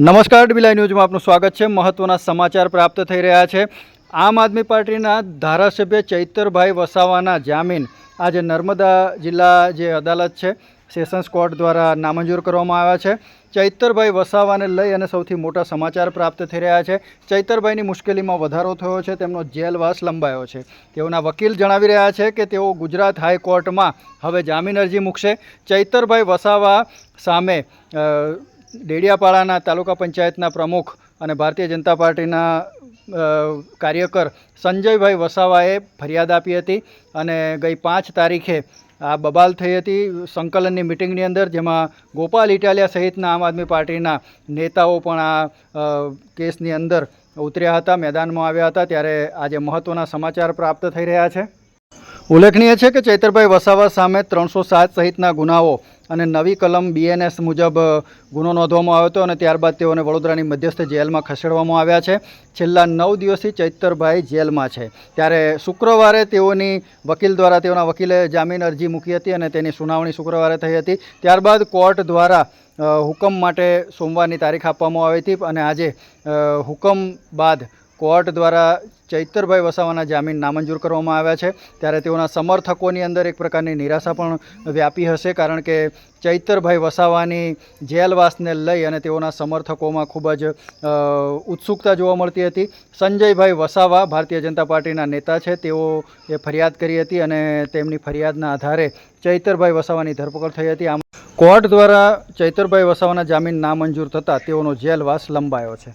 નમસ્કાર ડીબીલાઈ ન્યૂઝમાં આપનું સ્વાગત છે. મહત્વના સમાચાર પ્રાપ્ત થઈ રહ્યા છે. આમ આદમી પાર્ટીના ધારાસભ્ય ચૈતરભાઈ વસાવાના જામીન આજે નર્મદા જિલ્લા જે અદાલત છે, સેશન્સ કોર્ટ દ્વારા નામંજૂર કરવામાં આવ્યા છે. ચૈતરભાઈ વસાવાને લઈ અને સૌથી મોટા સમાચાર પ્રાપ્ત થઈ રહ્યા છે. ચૈતરભાઈની મુશ્કેલીમાં વધારો થયો છે, તેમનો જેલવાસ લંબાયો છે. તેઓના વકીલ જણાવી રહ્યા છે કે તેઓ ગુજરાત હાઈકોર્ટમાં હવે જામીન અરજી મૂકશે. ચૈતરભાઈ વસાવા સામે ડેડિયાપાડાના તાલુકા પંચાયતના પ્રમુખ અને ભારતીય જનતા પાર્ટીના કાર્યકર સંજયભાઈ વસાવાએ ફરિયાદ આપી હતી અને ગઈ પાંચ તારીખે આ બબાલ થઈ હતી સંકલનની મિટિંગની અંદર, જેમાં ગોપાલ ઇટાલિયા સહિતના આમ આદમી પાર્ટીના નેતાઓ પણ આ કેસની અંદર ઉતર્યા હતા, મેદાનમાં આવ્યા હતા, ત્યારે આજે મહત્ત્વના સમાચાર પ્રાપ્ત થઈ રહ્યા છે. ઉલ્લેખનીય છે કે ચૈતરભાઈ વસાવા સામે ત્રણસો સાત સહિતના ગુનાઓ અને નવી કલમ બીએનએસ મુજબ ગુનો નોંધવામાં આવ્યો હતો અને ત્યારબાદ તેઓને વડોદરાની મધ્યસ્થ જેલમાં ખસેડવામાં આવ્યા છે. છેલ્લા નવ દિવસથી ચૈતરભાઈ જેલમાં છે. ત્યારે શુક્રવારે તેઓની વકીલ દ્વારા તેઓના વકીલે જામીન અરજી મૂકી હતી અને તેની સુનાવણી શુક્રવારે થઈ હતી. ત્યારબાદ કોર્ટ દ્વારા હુકમ માટે સોમવારની તારીખ આપવામાં આવી હતી અને આજે હુકમ બાદ કોર્ટ દ્વારા ચૈતરભાઈ વસાવાના જામીન નામંજૂર કરવામાં આવ્યા છે. ત્યારે તેઓના સમર્થકોની અંદર એક પ્રકારની નિરાશા પણ વ્યાપી હશે કારણ કે ચૈતરભાઈ વસાવાની જેલવાસને લઈ અને તેઓના સમર્થકોમાં ખૂબ જ ઉત્સુકતા જોવા મળતી હતી. સંજયભાઈ વસાવા ભારતીય જનતા પાર્ટીના નેતા છે. તેઓએ ફરિયાદ કરી હતી અને તેમની ફરિયાદના આધારે ચૈતરભાઈ વસાવાની ધરપકડ થઈ હતી. આમ કોર્ટ દ્વારા ચૈતરભાઈ વસાવાના જામીન નામંજૂર થતાં તેઓનો જેલવાસ લંબાયો છે.